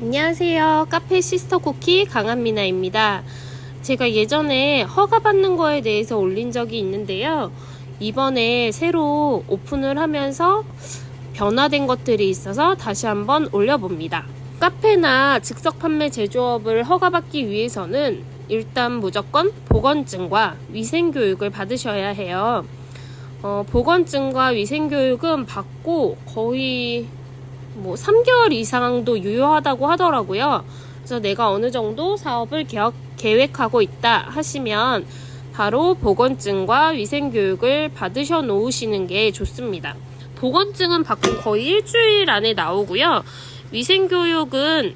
안녕하세요. 카페 시스터 쿠키 강한미나입니다. 제가 예전에 허가받는 거에 대해서 올린 적이 있는데요. 이번에 새로 오픈을 하면서 변화된 것들이 있어서 다시 한번 올려봅니다. 카페나 즉석 판매 제조업을 허가받기 위해서는 일단 무조건 보건증과 위생교육을 받으셔야 해요. 어, 보건증과 위생교육은 받고 거의 뭐 3개월 이상도 유효하다고 하더라고요. 그래서 내가 어느 정도 사업을 계획, 계획하고 있다 하시면 바로 보건증과 위생교육을 받으셔 놓으시는 게 좋습니다. 보건증은 받고 거의 일주일 안에 나오고요. 위생교육은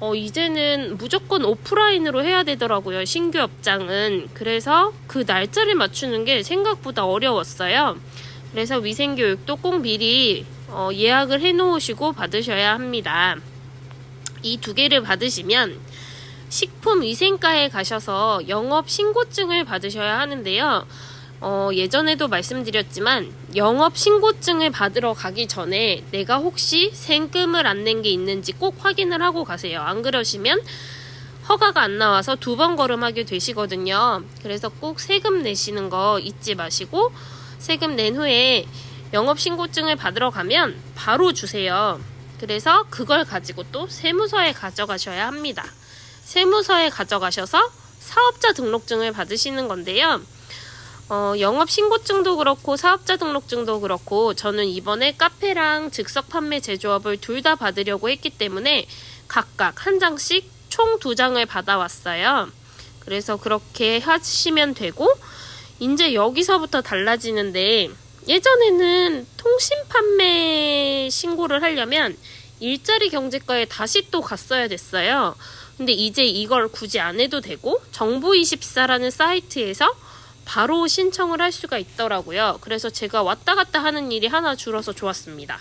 어, 이제는 무조건 오프라인으로 해야 되더라고요. 신규 업장은. 그래서 그 날짜를 맞추는 게 생각보다 어려웠어요. 그래서 위생교육도 꼭 미리 어, 예약을 해 놓으시고 받으셔야 합니다. 이 두 개를 받으시면 식품위생과에 가셔서 영업 신고증을 받으셔야 하는데요. 어, 예전에도 말씀드렸지만 영업 신고증을 받으러 가기 전에 내가 혹시 생금을 안 낸 게 있는지 꼭 확인을 하고 가세요. 안 그러시면 허가가 안 나와서 두 번 걸음하게 되시거든요. 그래서 꼭 세금 내시는 거 잊지 마시고 세금 낸 후에 영업 신고증을 받으러 가면 바로 주세요. 그래서 그걸 가지고 또 세무서에 가져가셔야 합니다. 세무서에 가져가셔서 사업자 등록증을 받으시는 건데요. 어, 영업 신고증도 그렇고 사업자 등록증도 그렇고 저는 이번에 카페랑 즉석 판매 제조업을 둘 다 받으려고 했기 때문에 각각 한 장씩 총 두 장을 받아왔어요. 그래서 그렇게 하시면 되고 이제 여기서부터 달라지는데 예전에는 통신 판매 신고를 하려면 일자리 경제과에 다시 또 갔어야 됐어요. 근데 이제 이걸 굳이 안 해도 되고 정부24라는 사이트에서 바로 신청을 할 수가 있더라고요. 그래서 제가 왔다 갔다 하는 일이 하나 줄어서 좋았습니다.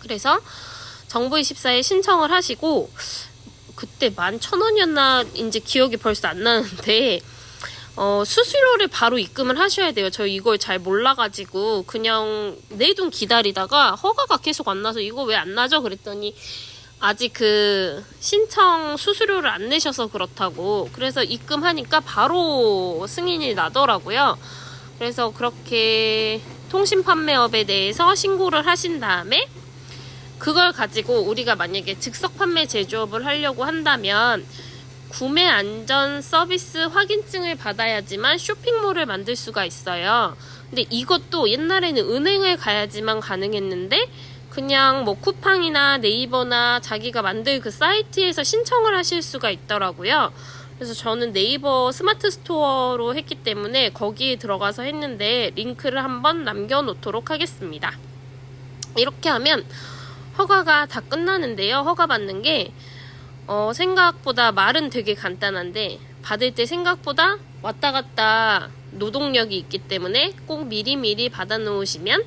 그래서 정부24에 신청을 하시고 그때 만천 원이었나 이제 기억이 벌써 안 나는데 어, 수수료를 바로 입금을 하셔야 돼요. 저 이걸 잘 몰라가지고 그냥 내 돈 기다리다가 허가가 계속 안 나서 이거 왜 안 나죠? 그랬더니 아직 그 신청 수수료를 안 내셔서 그렇다고 그래서 입금하니까 바로 승인이 나더라고요. 그래서 그렇게 통신 판매업에 대해서 신고를 하신 다음에 그걸 가지고 우리가 만약에 즉석 판매 제조업을 하려고 한다면 구매 안전 서비스 확인증을 받아야지만 쇼핑몰을 만들 수가 있어요. 근데 이것도 옛날에는 은행을 가야지만 가능했는데 그냥 뭐 쿠팡이나 네이버나 자기가 만들 그 사이트에서 신청을 하실 수가 있더라고요. 그래서 저는 네이버 스마트 스토어로 했기 때문에 거기에 들어가서 했는데 링크를 한번 남겨놓도록 하겠습니다. 이렇게 하면 허가가 다 끝나는데요. 허가 받는 게 어, 생각보다 말은 되게 간단한데 받을 때 생각보다 왔다 갔다 노동력이 있기 때문에 꼭 미리미리 받아 놓으시면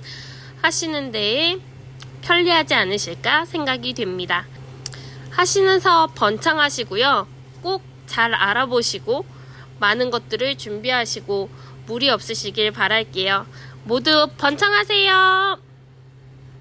하시는 데에 편리하지 않으실까 생각이 됩니다. 하시는 사업 번창하시고요. 꼭 잘 알아보시고 많은 것들을 준비하시고 무리 없으시길 바랄게요. 모두 번창하세요.